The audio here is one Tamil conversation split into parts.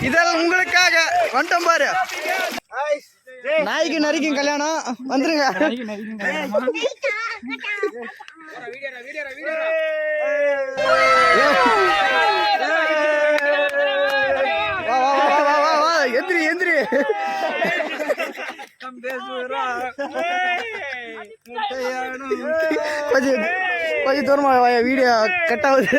இதெல்லாம் உங்களுக்காக. வந்துட்டோம் பாரு. நாய்க்கு நரிக்கும் கல்யாணம். வந்துருங்க. வா வா வா வா வா வா எந்திரி எந்திரி. கொஞ்சம் கொஞ்சம் தூரமா வா வீடியோ கட் ஆகுது.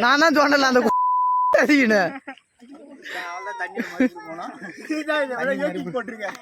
நான் தான் சொன்னல அந்த போனோம் போட்டிருக்கேன்